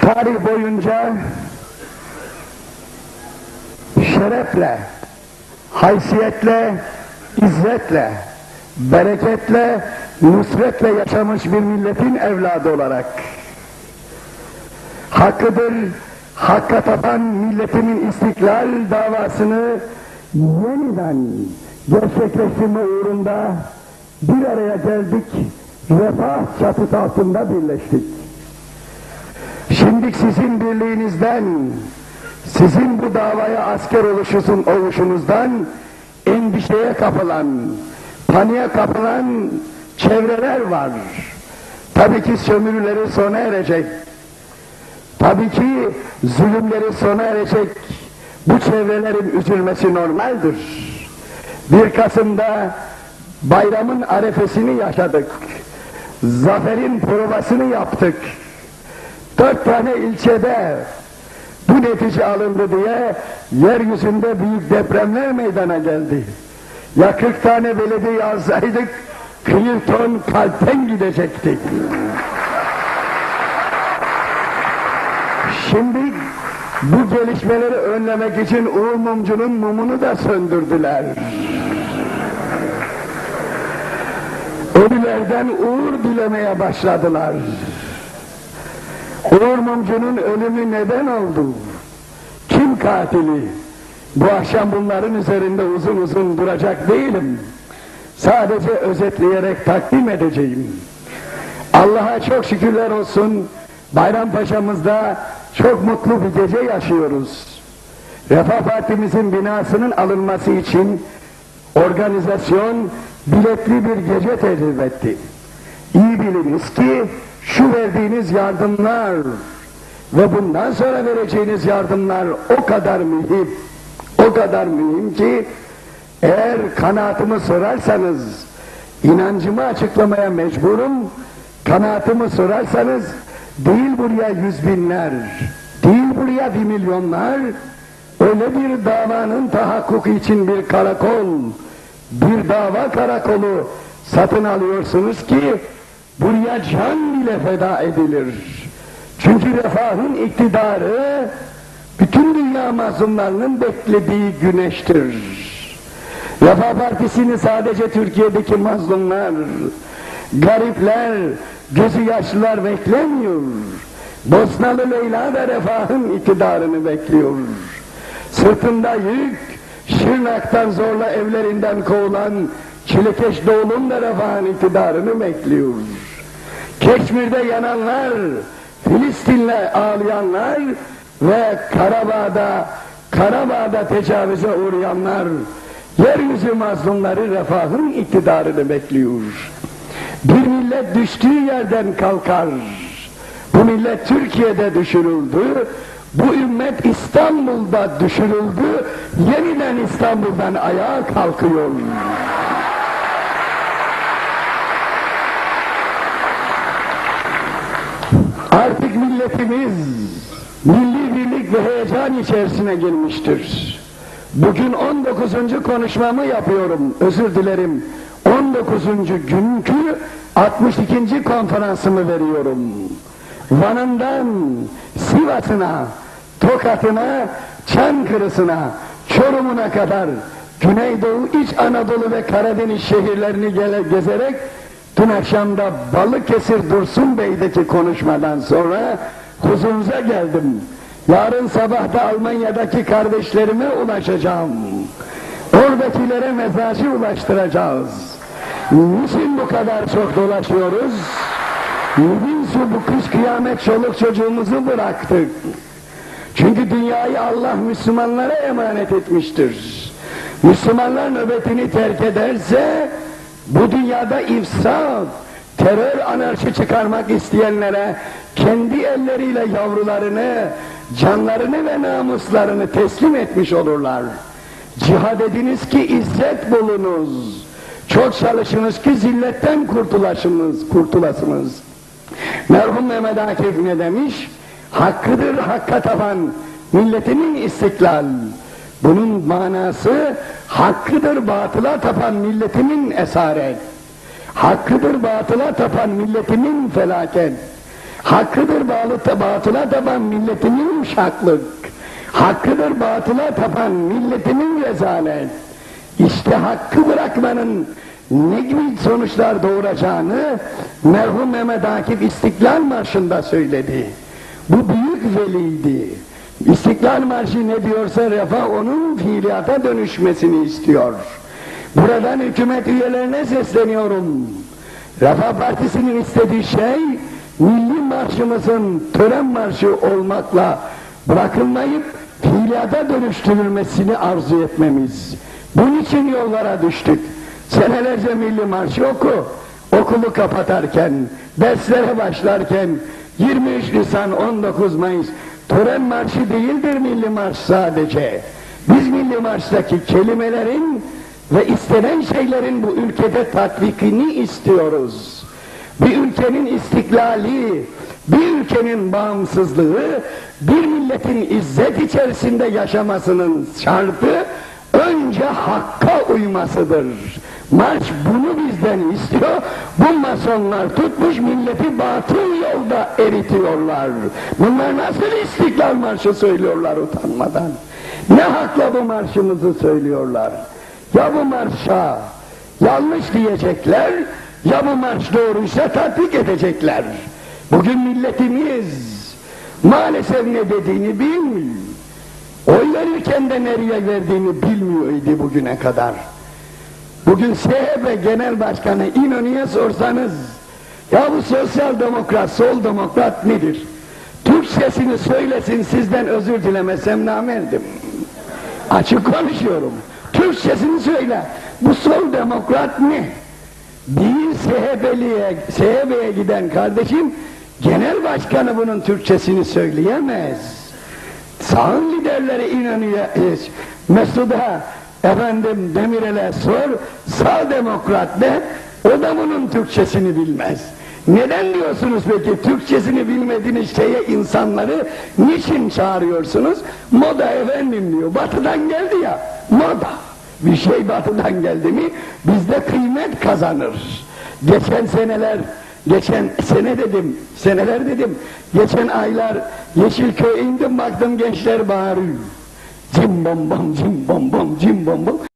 tarih boyunca şerefle, haysiyetle, izzetle, bereketle, nusretle yaşamış bir milletin evladı olarak hakkıdır, hakka tapan milletimin istiklal davasını yeniden gerçekleştirme uğrunda bir araya geldik, refah çatısı altında birleştik. Şimdi sizin birliğinizden, sizin bu davaya asker oluşusun, oluşunuzdan endişeye kapılan, paniğe kapılan çevreler var. Tabii ki sömürüleri sona erecek. Tabii ki zulümleri sona erecek. Bu çevrelerin üzülmesi normaldir. 1 Kasım'da bayramın arefesini yaşadık. Zaferin provasını yaptık. Dört tane ilçede bu netice alındı diye yeryüzünde büyük depremler meydana geldi. Ya 40 tane belediye alsaydık Clinton kalpten gidecektik. Şimdi bu gelişmeleri önlemek için Uğur Mumcu'nun mumunu da söndürdüler. Ölülerden uğur dilemeye başladılar. Uğur ölümü neden oldu? Kim katili? Bu akşam bunların üzerinde uzun uzun duracak değilim. Sadece özetleyerek takdim edeceğim. Allah'a çok şükürler olsun. Bayrampaşa'mızda çok mutlu bir gece yaşıyoruz. Refah Partimizin binasının alınması için organizasyon biletli bir gece tertip etti. İyi biliniz ki şu verdiğiniz yardımlar ve bundan sonra vereceğiniz yardımlar o kadar mühim, o kadar mühim ki eğer kanaatımı sorarsanız inancımı açıklamaya mecburum. Kanaatımı sorarsanız değil buraya yüz binler, değil buraya bir milyonlar, öyle bir davanın tahakkuku için bir karakol, bir dava karakolu satın alıyorsunuz ki buraya can bile feda edilir. Çünkü refahın iktidarı bütün dünya mazlumlarının beklediği güneştir. Refah Partisi'ni sadece Türkiye'deki mazlumlar, garipler, gözü yaşlılar beklemiyor. Bosnalı Leyla da refahın iktidarını bekliyor. Sırtında yük, Şırnak'tan zorla evlerinden kovulan Çilekeş Doğulu'nun da refahın iktidarını bekliyor. Keşmir'de yananlar, Filistin'le ağlayanlar ve Karabağ'da, Karabağ'da tecavüze uğrayanlar, yeryüzü mazlumları refahın iktidarını bekliyor. Bir millet düştüğü yerden kalkar. Bu millet Türkiye'de düşürüldü. Bu ümmet İstanbul'da düşürüldü. Yeniden İstanbul'dan ayağa kalkıyor. Milletimiz milli birlik ve heyecan içerisine girmiştir. Bugün 19. konuşmamı yapıyorum. Özür dilerim. 19. günkü 62. konferansımı veriyorum. Van'ından Sivas'ına, Tokat'ına, Çankırı'sına, Çorum'una kadar Güneydoğu, İç Anadolu ve Karadeniz şehirlerini gezerek dün akşamda Balıkesir Dursun Bey'deki konuşmadan sonra huzurunuza geldim. Yarın sabah da Almanya'daki kardeşlerime ulaşacağım. Oradakilere mesajı ulaştıracağız. Niçin bu kadar çok dolaşıyoruz? Niçin bu kış kıyamet çoluk çocuğumuzu bıraktık? Çünkü dünyayı Allah Müslümanlara emanet etmiştir. Müslümanlar nöbetini terk ederse bu dünyada ifsad, terör anarşi çıkarmak isteyenlere kendi elleriyle yavrularını, canlarını ve namuslarını teslim etmiş olurlar. Cihad ediniz ki izzet bulunuz. Çok çalışınız ki zilletten kurtulaşınız, kurtulasınız. Merhum Mehmet Akif ne demiş? Hakkıdır hakka tapan milletinin istiklal. Bunun manası hakkıdır batıla tapan milletimin esaret. Hakkıdır batıla tapan milletimin felaket. Hakkıdır bağlı batıla tapan milletimin uşaklık. Hakkıdır batıla tapan milletimin rezalet. İşte hakkı bırakmanın ne gibi sonuçlar doğuracağını merhum Mehmet Akif İstiklal Marşı'nda söyledi. Bu büyük veliydi. İstiklal Marşı ne diyorsa refah onun fiiliyata dönüşmesini istiyor. Buradan hükümet üyelerine sesleniyorum. Refah Partisi'nin istediği şey milli marşımızın tören marşı olmakla bırakılmayıp fiiliyata dönüştürülmesini arzu etmemiz. Bunun için yollara düştük. Senelerce milli marşı oku. Okulu kapatarken, derslere başlarken 23 Nisan 19 Mayıs tören marşı değildir milli marş sadece. Biz milli marştaki kelimelerin ve istenen şeylerin bu ülkede tatbikini istiyoruz. Bir ülkenin istiklali, bir ülkenin bağımsızlığı, bir milletin izzet içerisinde yaşamasının şartı önce hakka uymasıdır. Marş bunu bizden istiyor. Bu masonlar tutmuş milleti batıl yolda eritiyorlar. Bunlar nasıl istiklal marşı söylüyorlar utanmadan. Ne hakla bu marşımızı söylüyorlar. Ya bu marşa yanlış diyecekler ya bu marş doğruysa tatbik edecekler. Bugün milletimiz maalesef ne dediğini bilmiyor. Oy verirken de nereye verdiğini bilmiyordu bugüne kadar. Bugün SHP Genel Başkanı İnönü'ye sorsanız ya bu sosyal demokrat, sol demokrat nedir? Türkçesini söylesin sizden özür dilemesem namerdim. Açık konuşuyorum. Türkçesini söyle. Bu sol demokrat ne? Bir SHP'liye, SHP'ye giden kardeşim genel başkanı bunun Türkçesini söyleyemez. Sağın liderleri İnönü'ye, e, Mesud'a, efendim Demirel'e sor, sağ demokrat de, o da bunun Türkçesini bilmez. Neden diyorsunuz peki Türkçesini bilmediğiniz şeye insanları niçin çağırıyorsunuz? Moda efendim diyor, batıdan geldi ya, moda. Bir şey batıdan geldi mi bizde kıymet kazanır. Geçen seneler Geçen sene dedim, seneler dedim, geçen aylar Yeşilköy'e indim baktım gençler bağırıyor. Cim bom bom, cim bom bom, cim bom bom.